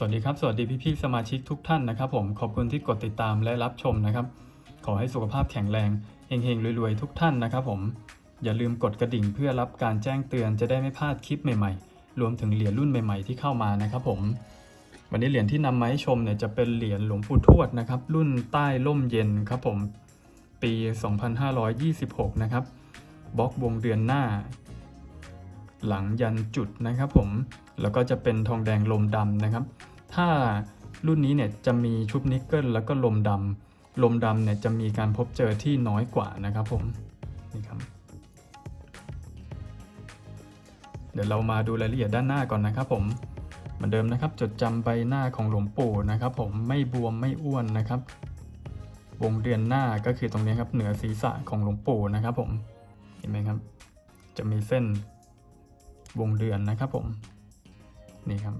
สวัสดีครับ สวัสดีพี่ๆสมาชิกทุกท่านนะครับผมขอบคุณที่กดติดตามและรับชมนะครับ ขอให้สุขภาพแข็งแรงเฮงๆรวยๆทุกท่านนะครับผมอย่าลืมกดกระดิ่งเพื่อรับการแจ้งเตือนจะได้ไม่พลาดคลิปใหม่ๆ รวมถึงเหรียญรุ่นใหม่ ๆ ที่เข้ามานะครับผม วันนี้เหรียญที่นำมาให้ชมเนี่ยจะเป็นเหรียญหลวงปู่ทวดนะครับ รุ่นใต้ร่มเย็นครับผม ปี 2526 นะครับบล็อกวงเดือนหน้า หลังยันจุดนะครับผม แล้วก็จะเป็นทองแดงลมดำนะครับ ถ้ารุ่นนี้เนี่ยจะมีชุบนิกเกิลแล้วก็ลมดำลมดำเนี่ยจะมีการพบเจอที่น้อยกว่านะครับผมนี่ครับเดี๋ยวเรามาดูรายละเอียดด้านหน้าก่อนนะครับผมเหมือนเดิมนะครับ จดจำใบหน้าของหลวงปู่นะครับ ผมไม่บวมไม่อ้วนนะครับ วงเดือนหน้าก็คือตรงนี้ครับเหนือศีรษะของหลวงปู่นะครับ ผมเห็นไหมครับ จะมีเส้นวงเดือนนะครับผม นี่ครับ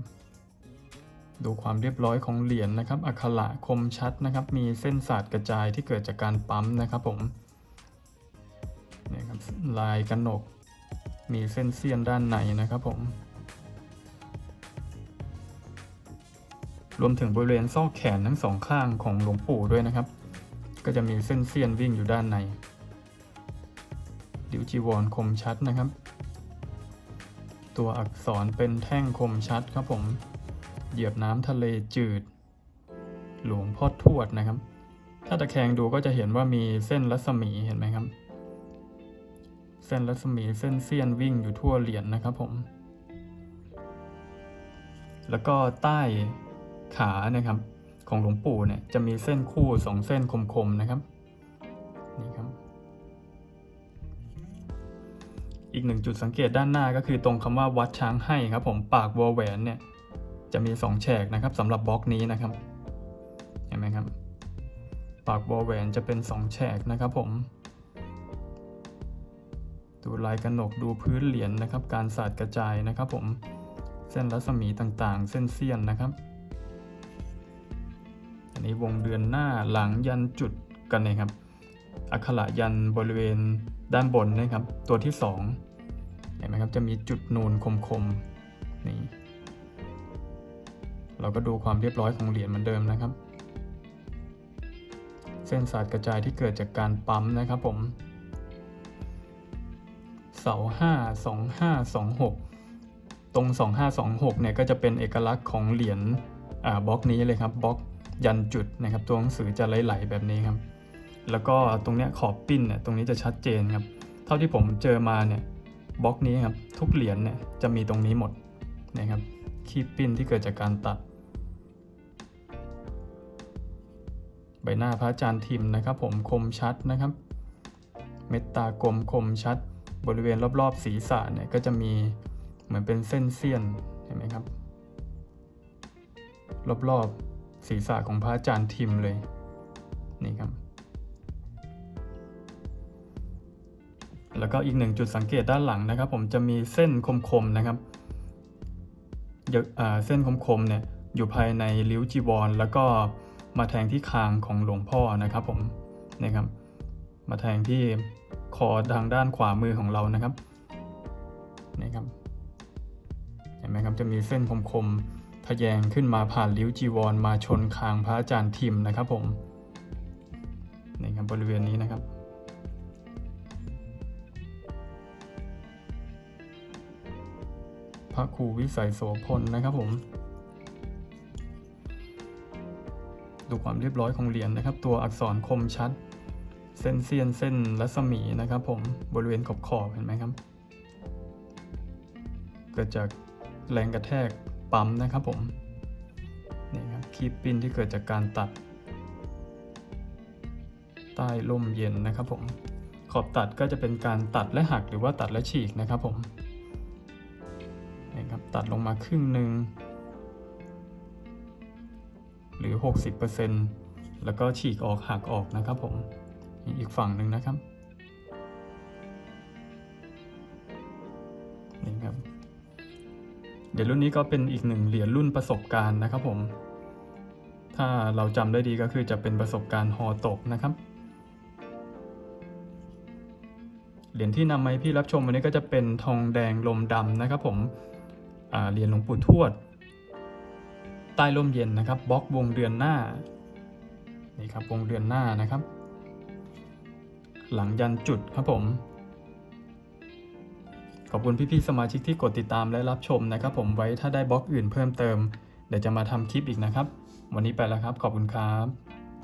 ดูความเรียบร้อยของเหรียญนะครับ อักขระคมชัดนะครับ มีเส้นสาดกระจายที่เกิดจากการปั๊มนะครับผมนี่ครับลายกระหนก มีเส้นเสี้ยนด้านในนะครับผม รวมถึงบริเวณซอกแขนทั้งสองข้างของหลวงปู่ด้วยนะครับ ก็จะมีเส้นเสี้ยนวิ่งอยู่ด้านใน ดิวจีวรคมชัดนะครับ ตัวอักษรเป็นแท่งคมชัดครับผม เหยียบน้ำทะเลจืด หลวงพ่อทวดนะครับ ถ้าตะแคงดูก็จะเห็นว่ามีเส้นรัศมีเห็นไหมครับ เส้นรัศมีเส้นเสี้ยนวิ่งอยู่ทั่วเหรียญนะครับผม แล้วก็ใต้ขานะครับ ของหลวงปู่เนี่ยจะมีเส้นคู่สองเส้นคมๆนะครับ อีกหนึ่งจุดสังเกตด้านหน้าก็คือตรงคำว่าวัดช้างให้ครับผมปากวอแหวนเนี่ยจะมี 2 แฉกนะครับสำหรับบล็อกนี้นะครับ เห็นไหมครับ ปากวอลแหวนจะเป็น 2 แฉกนะครับผม ดูลายกระหนกดูพื้นเหรียญนะครับ การสาดกระจายนะครับผม เส้นรัศมีต่างๆ เส้นเสี้ยนนะครับ อันนี้วงเดือนหน้าหลังยันจุดกันนะครับ อักขระยันบริเวณ ด้านบนนะครับ ตัวที่ 2 เห็นไหมครับ จะมีจุดนูนคมๆ นี่ เราก็ดูความเรียบร้อยของเหรียญเหมือนเดิมนะครับ เส้นสาดกระจายที่เกิดจากการปั๊มนะครับผม เสาห้าสองห้าสองหกตรงสองห้าสองหกเนี่ยก็จะเป็นเอกลักษณ์ของเหรียญอ่าบล็อกนี้เลยครับบล็อกยันจุดนะครับ ตัวหนังสือจะไหลๆแบบนี้ครับ แล้วก็ตรงเนี้ยขอบปิ้นเนี่ยตรงนี้จะชัดเจนครับ เท่าที่ผมเจอมาเนี่ยบล็อกนี้ครับทุกเหรียญเนี่ยจะมีตรงนี้หมดนะครับคีบปิ้นที่เกิดจากการตัด ใบหน้าพระอาจารย์ทิมนะครับ ผมคมชัดนะครับ เม็ดตากลมคมชัด บริเวณรอบๆศีรษะเนี่ยก็จะมีเหมือนเป็นเส้นเสี้ยนเห็นไหมครับ รอบๆศีรษะของพระอาจารย์ทิมเลยนี่ครับ แล้วก็อีกหนึ่งจุดสังเกตด้านหลังนะครับ ผมจะมีเส้นคมๆนะครับเส้นคมๆเนี่ยอยู่ภายในริ้วจีวร แล้วก็มาแทงที่คางของหลวงพ่อนะครับ ผมนะครับ มาแทงที่คอทางด้านขวามือของเรานะครับนี่ครับเห็นไหมครับจะมีเส้นคมๆทะแยงขึ้นมาผ่านริ้วจีวร มาชนคางพระอาจารย์ทิมนะครับ ผมนี่ครับบริเวณนี้นะครับ ระครูวิสัยโสพลนะครับผม ดูความเรียบร้อยของเหรียญนะครับ ตัวอักษรคมชัด เส้นเสียนเส้นรัศมีนะครับผมบริเวณขอบขอบเห็นไหมครับ เกิดจากแรงกระแทกปั๊มนะครับผมนี่ครับคีบปิ้นที่เกิดจากการตัด ใต้ร่มเย็นนะครับผมขอบตัดก็จะเป็นการตัดและหักหรือว่าตัดและฉีกนะครับผม ตัดลงมาครึ่งหนึ่งหรือ 60%แล้วก็ฉีกออกหักออกนะครับผมอีกฝั่งหนึ่งนะครับนี่ครับเดี๋ยวรุ่นนี้ก็เป็นอีกหนึ่งเหรียญรุ่นประสบการณ์นะครับผม ถ้าเราจำได้ดีก็คือจะเป็นประสบการณ์ฮอตกนะครับเหรียญที่นำมาให้พี่รับชมวันนี้ก็จะเป็นทองแดงลมดำนะครับผม เหรียญหลวงปู่ทวด ใต้ร่มเย็นนะครับบล็อกวงเดือนหน้านี่ครับวงเดือนหน้านะครับ หลังยันจุดครับผม ขอบคุณพี่ๆสมาชิกที่กดติดตามและรับชมนะครับ ผมไว้ถ้าได้บล็อกอื่นเพิ่มเติม เดี๋ยวจะมาทำคลิปอีกนะครับ วันนี้ไปแล้วครับ ขอบคุณครับ